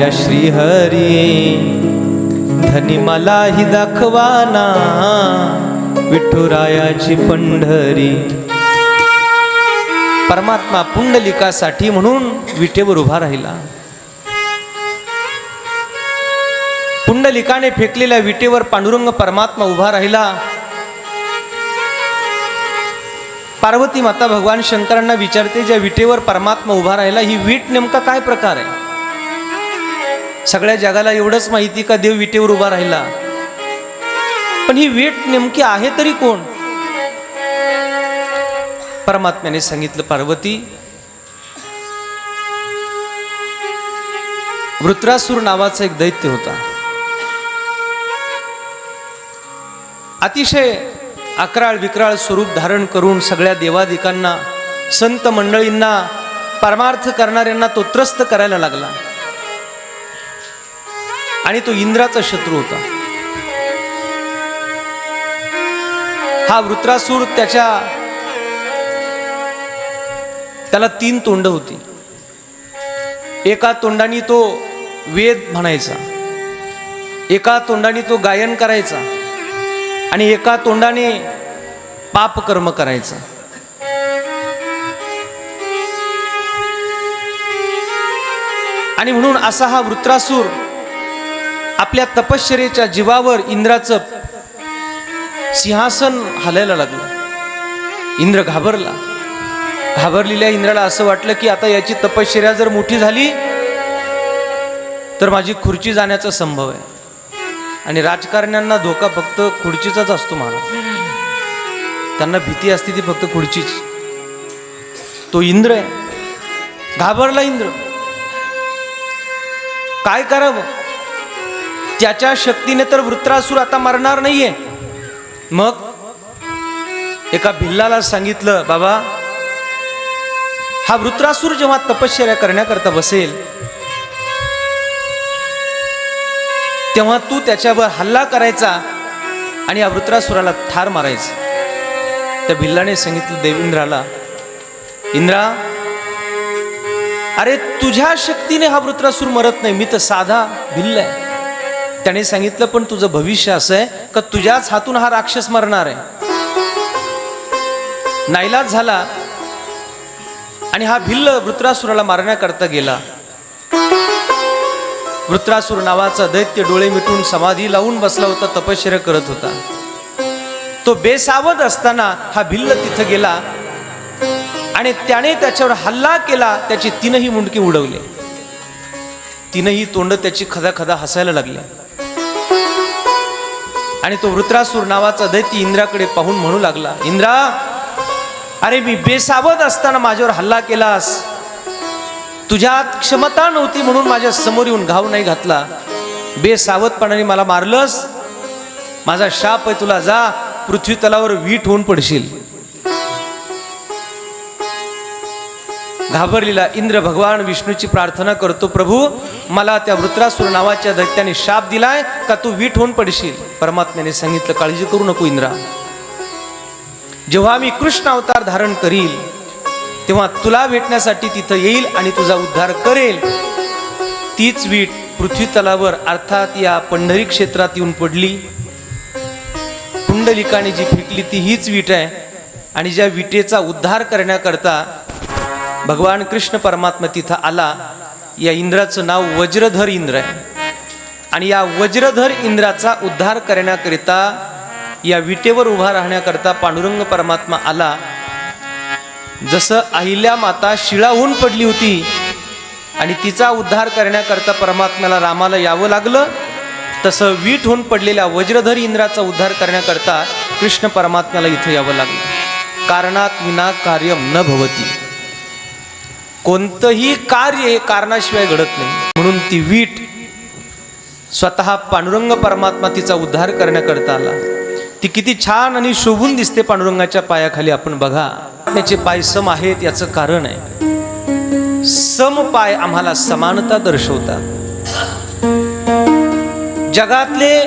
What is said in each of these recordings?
या श्रीहरी धनी मलाही दाखवाना विठुरायाची पंढरी. परमात्मा पुंडलिकासाठी म्हणून विटेवर उभा राहिला. पुंडलिकाने फेकलेल्या विटेवर पांडुरंग परमात्मा उभा राहिला. पार्वती माता भगवान शंकरांना विचारते ज्या विटेवर परमात्मा उभा राहिला ही वीट नेमका काय प्रकार आहे? सगळ्या जगाला एवढंच माहिती का देव विटेवर उभा राहिला? पण ही वीट नेमकी आहे तरी कोण? परमात्म्याने सांगितलं पार्वती वृत्रासूर नावाचा एक दैत्य होता. अतिशय अकराळ विक्राळ स्वरूप धारण करून सगळ्या देवादिकांना संत मंडळींना परमार्थ करणाऱ्यांना तो त्रस्त करायला लागला. आणि तो इंद्राचा शत्रू होता. हा वृत्रासूर त्याच्या त्याला तीन तोंड होती. एका तोंडाने तो वेद म्हणायचा एका तोंडाने तो गायन करायचा आणि एका तोंडाने पाप कर्म आणि म्हणून असा हा वृत्रासूर आपल्या तपश्चर्याच्या जीवावर इंद्राचं सिंहासन हलायला लागलं. इंद्र घाबरला. घाबरलेल्या इंद्राला असं वाटलं की आता याची तपश्चर्या जर मोठी झाली तर माझी खुर्ची जाण्याचा संभव आहे. आणि राजकारण्यांना धोका फक्त खुर्चीचाच असतो महाराज त्यांना भीती असते ती फक्त खुर्चीच. तो इंद्र आहे. घाबरला इंद्र. काय करावं? त्याच्या शक्तीने तर वृत्रासूर आता मरणार नाहीये. मग एका भिल्लाला सांगितलं बाबा हा वृत्रासूर जेव्हा तपश्चर्या करण्याकरता बसेल तेव्हा तू त्याच्यावर हल्ला करायचा आणि या वृत्रासुराला ठार मारायचं. त्या भिल्लाने सांगितलं देवेंद्राला इंद्रा अरे तुझ्या शक्तीने हा वृत्रासूर मरत नाही. मी तर साधा भिल्ल आहे. त्याने सांगितलं पण तुझं भविष्य असं आहे का तुझ्याच हातून हा राक्षस मरणार आहे? नाईलाज झाला आणि हा भिल्ल वृत्रासुराला मारण्याकरता गेला. वृत्रासूर नावाचा दैत्य डोळे मिटून समाधी लावून बसला होता तपश्चर्या करत होता. तो बेसावध असताना हा भिल्ल तिथं गेला आणि त्याने त्याच्यावर हल्ला केला त्याची तीनही मुंडकी उडवले. तीनही तोंड त्याची खदा खदा हसायला लागली. आणि तो वृत्रासूर नावाचा दैत्य इंद्राकडे पाहून म्हणू लागला इंद्रा अरे मी बेसावध असताना माझ्यावर हल्ला केलास. तुझ्यात क्षमता नव्हती म्हणून माझ्यासमोर येऊन घाव नाही घातला. बेसावधपणाने मला मारलंस. माझा शाप आहे तुला जा. पृथ्वी तलावर वीट होऊन पडशील. घाबरलेला इंद्र भगवान विष्णूची प्रार्थना करतो प्रभू मला त्या वृत्रासूर नावाच्या दैत्याने शाप दिलाय का तू वीट होऊन पडशील? परमात्म्याने सांगितलं काळजी करू नको इंद्रा. जेव्हा मी कृष्ण अवतार धारण करील तेव्हा तुला भेटण्यासाठी तिथं येईल आणि तुझा उद्धार करेल. तीच वीट पृथ्वी तलावर अर्थात या पंढरी क्षेत्रात येऊन पडली. पुंडलिकाने जी फेकली ती हीच वीट आहे. आणि ज्या विटेचा उद्धार करण्याकरता भगवान कृष्ण परमात्मा तिथं आला. या इंद्राचं नाव वज्रधर इंद्र आहे. आणि या वज्रधर इंद्राचा उद्धार करण्याकरिता या विटेवर उभा राहण्याकरता पांडुरंग परमात्मा आला. जसं अहिल्या माता शिळाहून पडली होती आणि तिचा उद्धार करण्याकरता परमात्म्याला रामाला यावं लागलं तसं वीट होऊन पडलेल्या वज्रधर इंद्राचा उद्धार करण्याकरता कृष्ण परमात्म्याला इथं यावं लागलं. कारणात विना कार्य न भवती. कोणतंही कार्य हे कारणाशिवाय घडत नाही. म्हणून ती वीट स्वतः पांडुरंग परमात्मा तिचा उद्धार करण्याकरता आला. ती किती छान आणि शोभून दिसते पांडुरंगाच्या पायाखाली. आपण बघा त्याचे पाय सम आहेत याचं कारण आहे. सम पाय आम्हाला समानता दर्शवतात. जगातले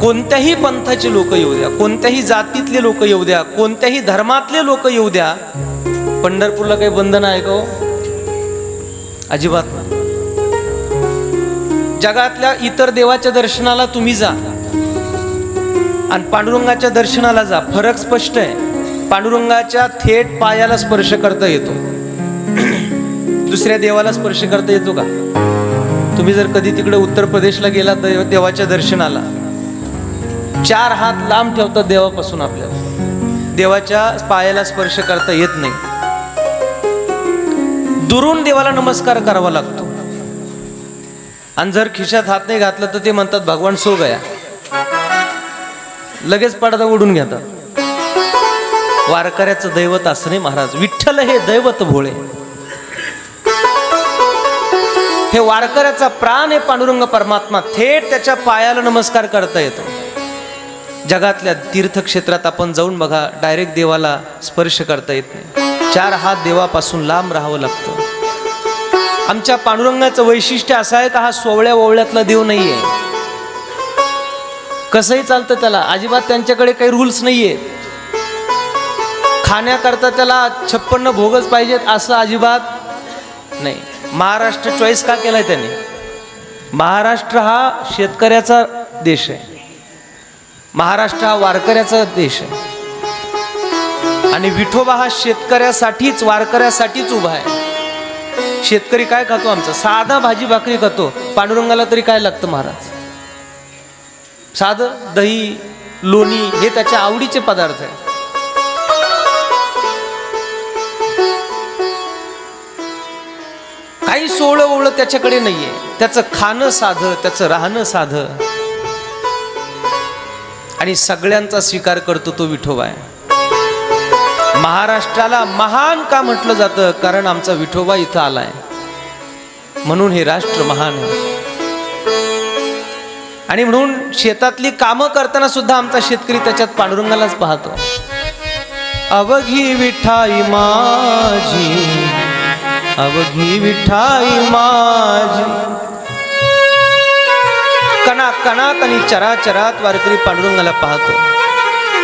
कोणत्याही पंथाचे लोक येऊ द्या कोणत्याही जातीतले लोक येऊ द्या कोणत्याही धर्मातले लोक येऊ द्या पंढरपूरला काही बंधन आहे का हो? अजिबात नाही. जगातल्या इतर देवाच्या दर्शनाला तुम्ही जा. आणि पांडुरंगाच्या दर्शनाला जा. फरक स्पष्ट आहे. पांडुरंगाच्या थेट पायाला स्पर्श करता येतो. दुसऱ्या देवाला स्पर्श करता येतो का? तुम्ही जर कधी तिकडे उत्तर प्रदेशला गेला तर देवाच्या दर्शनाला चार हात लांब ठेवतात देवापासून आपल्याला. देवाच्या पायाला स्पर्श करता येत नाही. दुरून देवाला नमस्कार करावा लागतो. आणि जर खिशात हात नाही घातला तर ते म्हणतात भगवान सो गया. लगेच पडदा उडून घेतात. वारकऱ्याचं दैवत असं नाही महाराज विठ्ठल हे दैवत भोळे. हे वारकऱ्याचा प्राण हे पांडुरंग परमात्मा थेट त्याच्या पायाला नमस्कार करता येतो. जगातल्या तीर्थक्षेत्रात आपण जाऊन बघा डायरेक्ट देवाला स्पर्श करता येत नाही. चार हात देवापासून लांब राहावं लागतं. आमच्या पांडुरंगाचं वैशिष्ट्य असं आहे का हा सोवळ्या ओवळ्यातला देव नाही आहे कसंही चालतं त्याला अजिबात त्यांच्याकडे काही रूल्स आहेत खाण्याकरता त्याला छप्पन्न भोगच पाहिजेत असं अजिबात नाही. महाराष्ट्र चॉईस का केलाय त्यांनी? महाराष्ट्र हा शेतकऱ्याचा देश आहे. महाराष्ट्र हा वारकऱ्याचा देश आहे. आणि विठोबा हा शेतकऱ्यासाठीच वारकऱ्यासाठीच उभा आहे. शेतकरी काय खातो आमचा? साधा भाजी भाकरी खातो. पांडुरंगाला तरी काय लागतं महाराज? साधं दही लोणी हे त्याच्या आवडीचे पदार्थ आहे. काही सोळं ओळ त्याच्याकडे नाहीये. त्याचं खाणं साधं त्याचं राहणं साधं. आणि सगळ्यांचा स्वीकार करतो तो विठोबा आहे. महाराष्ट्राला महान का म्हटलं जातं? कारण आमचा विठोबा इथं आलाय. म्हणून हे राष्ट्र महान आहे. आणि म्हणून शेतातली कामं करताना सुद्धा आमचा शेतकरी त्याच्यात पांडुरंगालाच पाहतो. अवघी विठाई माझी अवघी विठाई माझी. कणा कणात आणि चराचरात वारकरी पांडुरंगाला पाहतो.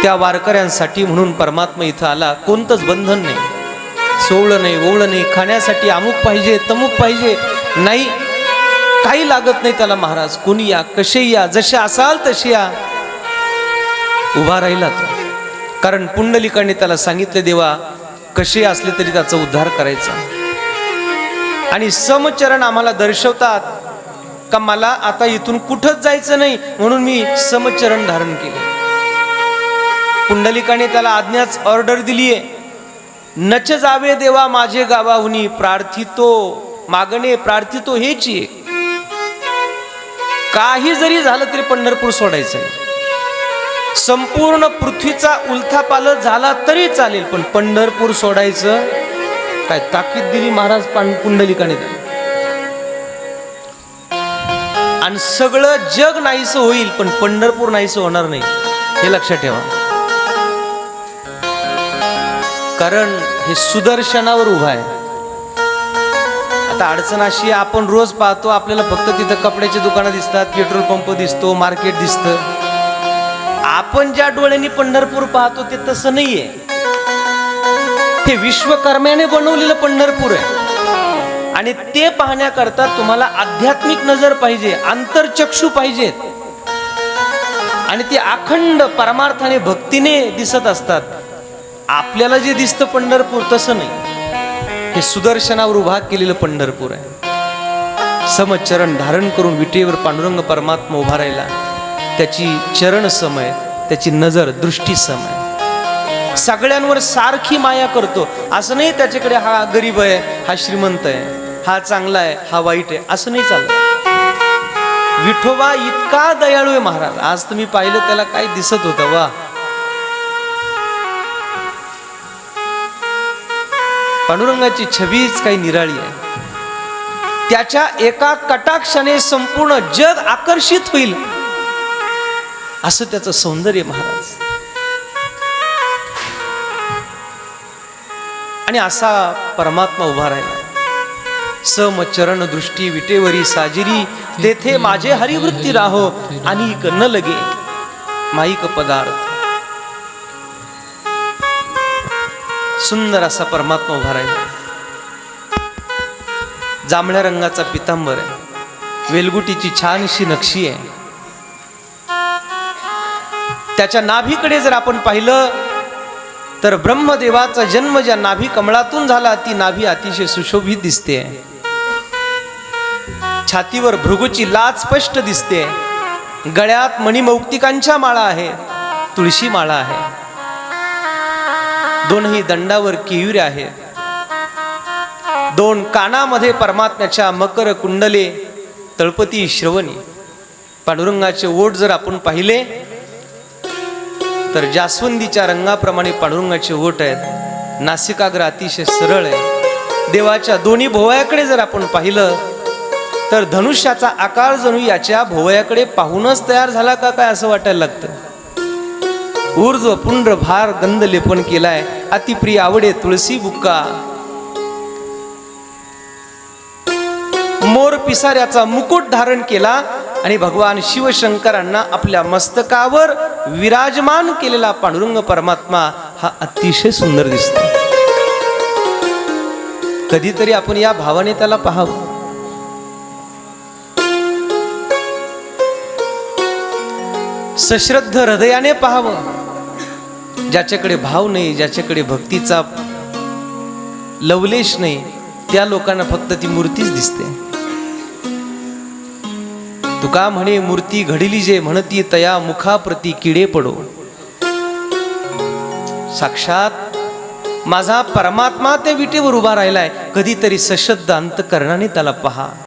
त्या वारकऱ्यांसाठी म्हणून परमात्मा इथं आला. कोणतंच बंधन नाही. सोवळं नाही ओवळं नाही. खाण्यासाठी अमुक पाहिजे तमुक पाहिजे. नाही काही लागत नाही त्याला महाराज. कोणी या कसे या जसे असाल तसे या. उभा राहिला तो. कारण पुंडलिकाने त्याला सांगितले देवा कसे असले तरी त्याचा उद्धार करायचा. आणि समचरण आम्हाला दर्शवतात का मला आता इथून कुठंच जायचं नाही. म्हणून मी समचरण धारण केले. पुंडलिकाने त्याला आज्ञाच ऑर्डर दिलीये. नच जावे देवा माझे गावाहुनी प्रार्थितो मागणे प्रार्थितो हेच एक. काही जरी झालं तरी पंढरपूर सोडायचं नाही. संपूर्ण पृथ्वीचा उलथापालट झाला तरी चालेल पण पंढरपूर सोडायचं काय ताकीद दिली महाराज पुंडलिकाने आणि सगळं जग नाहीसं होईल पण पंढरपूर नाहीसं होणार नाही हे लक्षात ठेवा. कारण हे सुदर्शनावर उभा आहे. आता अडचण अशी आपण रोज पाहतो आपल्याला फक्त तिथं कपड्याची दुकानं दिसतात पेट्रोल पंप दिसतो मार्केट दिसतं. आपण ज्या डोळ्यांनी पंढरपूर पाहतो ते तसं नाहीये. हे विश्वकर्म्याने बनवलेलं पंढरपूर आहे. आणि ते पाहण्याकरता तुम्हाला आध्यात्मिक नजर पाहिजे आंतरचक्षू पाहिजेत. आणि ते अखंड परमार्थाने भक्तीने दिसत असतात. आपल्याला जे दिसतं पंढरपूर तसं नाही. हे सुदर्शनावर उभा केलेलं पंढरपूर आहे. समचरण धारण करून विटेवर पांडुरंग परमात्मा उभा राहिला त्याची चरण समय त्याची नजर दृष्टी समय. सगळ्यांवर सारखी माया करतो. असं नाही त्याच्याकडे हा गरीब आहे हा श्रीमंत आहे हा चांगला आहे हा वाईट आहे असं नाही चाललं विठोबा इतका दयाळू आहे महाराज. आज तुम्ही पाहिलं त्याला काय दिसत होतं वा. पांडुरंगाची छबीच काही निराळी आहे. त्याच्या एका कटाक्षाने संपूर्ण जग आकर्षित होईल. असं त्याचं सौंदर्य महाराज. आणि असा परमात्मा उभा राहिला. समचरण दृष्टी विटेवरी साजिरी तेथे माझे हरिवृत्ती राहो आणि न लगे. माईक पदार्थ. सुंदर असा परमात्मा उभा राहिला. जांभळ्या रंगाचा पितांबर आहे. वेलगुटीची छानशी नक्षी आहे. त्याच्या नाभीकडे जर आपण पाहिलं तर ब्रह्मदेवाचा जन्म ज्या नाभी कमळातून झाला ती नाभी अतिशय सुशोभित दिसते. छातीवर भृगूची लाच स्पष्ट दिसते. गळ्यात मणिमौक्तिकांच्या माळा आहेत. तुळशी माळा आहे. दोनही दंडावर केयुरे आहे. दोन कानामध्ये परमात्म्याच्या मकर कुंडले तळपती श्रवणी. पांडुरंगाचे ओठ जर आपण पाहिले तर जास्वंदीच्या रंगाप्रमाणे पांडुरंगाचे ओठ आहेत. नासिकाग्र अतिशय सरळ आहे. देवाच्या दोन्ही भोवयाकडे जर आपण पाहिलं तर धनुष्याचा आकार जणू याच्या भोवयाकडे पाहूनच तयार झाला का काय असं वाटायला लागतं? ऊर्ज पुंड्र भार गंध लेपन केलाय. अतिप्रिय आवडे तुळशी बुक्का. मोर पिसाऱ्याचा मुकुट धारण केला आणि भगवान शिवशंकरांना आपल्या मस्तकावर विराजमान केलेला पांडुरंग परमात्मा हा अतिशय सुंदर दिसतो. कधीतरी आपण या भावाने त्याला पाहावं. सश्रद्ध हृदयाने पाहावं. ज्याच्याकडे भाव नाही ज्याच्याकडे भक्तीचा लवलेश नाही त्या लोकांना फक्त ती मूर्तीच दिसते. तुका म्हणे मूर्ती घडिली जे म्हणती तया मुखाप्रती किडे पडो. साक्षात माझा परमात्मा त्या विटेवर उभा राहिलाय कधीतरी सशब्द अंतकरणाने त्याला पहा.